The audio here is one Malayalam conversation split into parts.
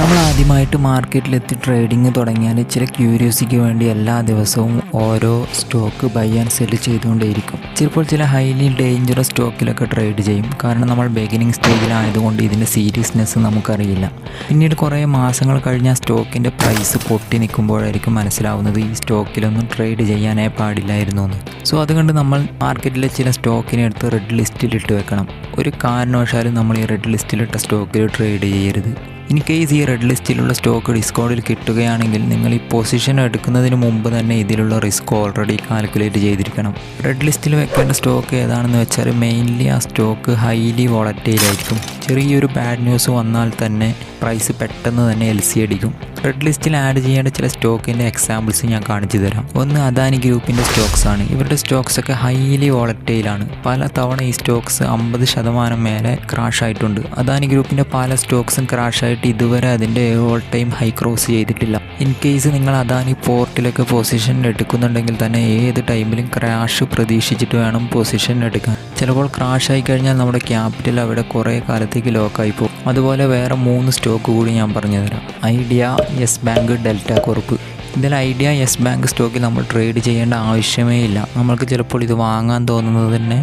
നമ്മൾ ആദ്യമായിട്ട് മാർക്കറ്റിലെത്തി ട്രേഡിംഗ് തുടങ്ങിയാൽ ചില ക്യൂരിയോസിക്ക് വേണ്ടി എല്ലാ ദിവസവും ഓരോ സ്റ്റോക്ക് ബൈ ആൻഡ് സെൽ ചെയ്തുകൊണ്ടേയിരിക്കും. ചിലപ്പോൾ ചില ഹൈലി ഡേഞ്ചറസ് സ്റ്റോക്കിലൊക്കെ ട്രേഡ് ചെയ്യും. കാരണം നമ്മൾ ബിഗിനിങ് സ്റ്റേജിലായതുകൊണ്ട് ഇതിന്റെ സീരിയസ്നെസ് നമുക്കറിയില്ല. പിന്നീട് കുറേ മാസങ്ങൾ കഴിഞ്ഞാൽ സ്റ്റോക്കിന്റെ പ്രൈസ് പൊട്ടി നിൽക്കുമ്പോഴായിരിക്കും മനസ്സിലാവുന്നത് ഈ സ്റ്റോക്കിലൊന്നും ട്രേഡ് ചെയ്യാനേ പാടില്ലായിരുന്നു എന്ന്. സോ അതുകൊണ്ട് നമ്മൾ മാർക്കറ്റിലെ ചില സ്റ്റോക്കിനെ എടുത്ത് റെഡ് ലിസ്റ്റിലിട്ട് വെക്കണം. ഒരു കാരണവശാലും നമ്മൾ ഈ റെഡ് ലിസ്റ്റിലിട്ട സ്റ്റോക്കിൽ ട്രേഡ് ചെയ്യരുത്. ഇൻ കേസ് ഈ റെഡ് ലിസ്റ്റിലുള്ള സ്റ്റോക്ക് ഡിസ്കൗണ്ടിൽ കിട്ടുകയാണെങ്കിൽ നിങ്ങൾ ഈ പൊസിഷൻ എടുക്കുന്നതിന് മുമ്പ് തന്നെ ഇതിലുള്ള റിസ്ക് ഓൾറെഡി കാൽക്കുലേറ്റ് ചെയ്തിരിക്കണം. റെഡ് ലിസ്റ്റിൽ വെക്കേണ്ട സ്റ്റോക്ക് ഏതാണെന്ന് വെച്ചാൽ മെയിൻലി ആ സ്റ്റോക്ക് ഹൈലി വോളറ്റൈലായിരിക്കും ചെറിയൊരു ബാഡ് ന്യൂസ് വന്നാൽ തന്നെ പ്രൈസ് പെട്ടെന്ന് തന്നെ എൽ സി അടിക്കും. റെഡ് ലിസ്റ്റിൽ ആഡ് ചെയ്യേണ്ട ചില സ്റ്റോക്കിന്റെ എക്സാമ്പിൾസ് ഞാൻ കാണിച്ചു തരാം. ഒന്ന് അദാനി ഗ്രൂപ്പിന്റെ സ്റ്റോക്സ് ആണ്. ഇവരുടെ സ്റ്റോക്സ് ഒക്കെ ഹൈലി വോളറ്റൈലാണ് പല തവണ ഈ സ്റ്റോക്സ് അമ്പത് ശതമാനം മേലെ ക്രാഷ് ആയിട്ടുണ്ട്. അദാനി ഗ്രൂപ്പിന്റെ പല സ്റ്റോക്സും ക്രാഷ് ആയിട്ട് ഇതുവരെ അതിന്റെ ഓൾ ടൈം ഹൈ ക്രോസ് ചെയ്തിട്ടില്ല. ഇൻ കേസ് നിങ്ങൾ അദാനി പോർട്ടിലൊക്കെ പൊസിഷൻ എടുക്കുന്നുണ്ടെങ്കിൽ തന്നെ ഏത് ടൈമിലും ക്രാഷ് പ്രതീക്ഷിച്ചിട്ട് വേണം പൊസിഷൻ എടുക്കാൻ. ചിലപ്പോൾ ക്രാഷ് ആയി കഴിഞ്ഞാൽ നമ്മുടെ ക്യാപിറ്റൽ അവിടെ കുറേ കാലത്തേക്ക് ലോക്കായി പോകും അതുപോലെ വേറെ മൂന്ന് സ്റ്റോക്ക് കൂടി ഞാൻ പറഞ്ഞു തരാം Idea Yes Bank Delta Corp. ഇതിൽ ഐഡിയ യെസ് ബാങ്ക് സ്റ്റോക്കിൽ നമ്മൾ ട്രേഡ് ചെയ്യേണ്ട ആവശ്യമേ ഇല്ല. നമ്മൾക്ക് ചിലപ്പോൾ ഇത് വാങ്ങാൻ തോന്നുന്നത് തന്നെ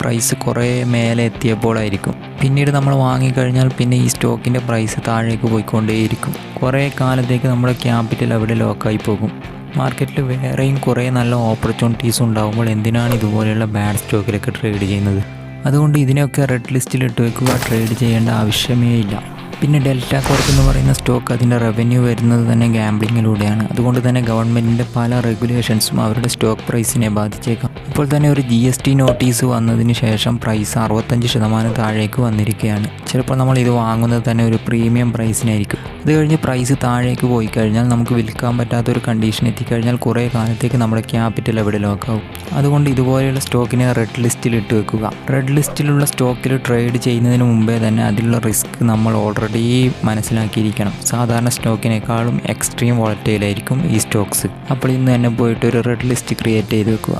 പ്രൈസ് കുറേ മേലെ എത്തിയപ്പോഴായിരിക്കും പിന്നീട് നമ്മൾ വാങ്ങിക്കഴിഞ്ഞാൽ പിന്നെ ഈ സ്റ്റോക്കിന്റെ പ്രൈസ് താഴേക്ക് പോയിക്കൊണ്ടേയിരിക്കും. കുറേ കാലത്തേക്ക് നമ്മുടെ ക്യാപിറ്റൽ അവിടെ ലോക്കായി പോകും. മാർക്കറ്റിൽ വേറെയും കുറേ നല്ല ഓപ്പർച്യൂണിറ്റീസ് ഉണ്ടാകുമ്പോൾ എന്തിനാണ് ഇതുപോലെയുള്ള ബാഡ് സ്റ്റോക്കിലൊക്കെ ട്രേഡ് ചെയ്യുന്നത്? അതുകൊണ്ട് ഇതിനെയൊക്കെ റെഡ് ലിസ്റ്റിൽ ഇട്ട് വെക്കുക. ട്രേഡ് ചെയ്യേണ്ട ആവശ്യമേ ഇല്ല. പിന്നെ ഡെൽറ്റ കോർപ്പ് എന്ന് പറയുന്ന സ്റ്റോക്ക് അതിന്റെ റവന്യൂ വരുന്നത് തന്നെ ഗാംബ്ലിങ്ങിലൂടെയാണ് അതുകൊണ്ട് തന്നെ ഗവൺമെന്റിന്റെ പല റെഗുലേഷൻസും അവരുടെ സ്റ്റോക്ക് പ്രൈസിനെ ബാധിച്ചേക്കാം. ഇപ്പോൾ തന്നെ ഒരു ജി എസ് ടി നോട്ടീസ് വന്നതിന് ശേഷം പ്രൈസ് അറുപത്തഞ്ച് ശതമാനം താഴേക്ക് വന്നിരിക്കുകയാണ്. ചിലപ്പോൾ നമ്മൾ ഇത് വാങ്ങുന്നത് തന്നെ ഒരു പ്രീമിയം പ്രൈസിനായിരിക്കും അത് കഴിഞ്ഞ് പ്രൈസ് താഴേക്ക് പോയി കഴിഞ്ഞാൽ നമുക്ക് വിൽക്കാൻ പറ്റാത്ത ഒരു കണ്ടീഷൻ എത്തിക്കഴിഞ്ഞാൽ കുറേ കാലത്തേക്ക് നമ്മുടെ ക്യാപിറ്റൽ എവിടെ ലോക്കാവും അതുകൊണ്ട് ഇതുപോലെയുള്ള സ്റ്റോക്കിനെ റെഡ് ലിസ്റ്റിൽ ഇട്ട് വെക്കുക. റെഡ് ലിസ്റ്റിലുള്ള സ്റ്റോക്കിൽ ട്രേഡ് ചെയ്യുന്നതിന് മുമ്പേ തന്നെ അതിലുള്ള റിസ്ക് നമ്മൾ ഓൾറെഡി മനസ്സിലാക്കിയിരിക്കണം. സാധാരണ സ്റ്റോക്കിനേക്കാളും എക്സ്ട്രീം വോളറ്റൈലായിരിക്കും ഈ സ്റ്റോക്സ്. അപ്പോൾ ഇന്ന് തന്നെ പോയിട്ട് ഒരു റെഡ് ലിസ്റ്റ് ക്രിയേറ്റ് ചെയ്ത് വെക്കുക.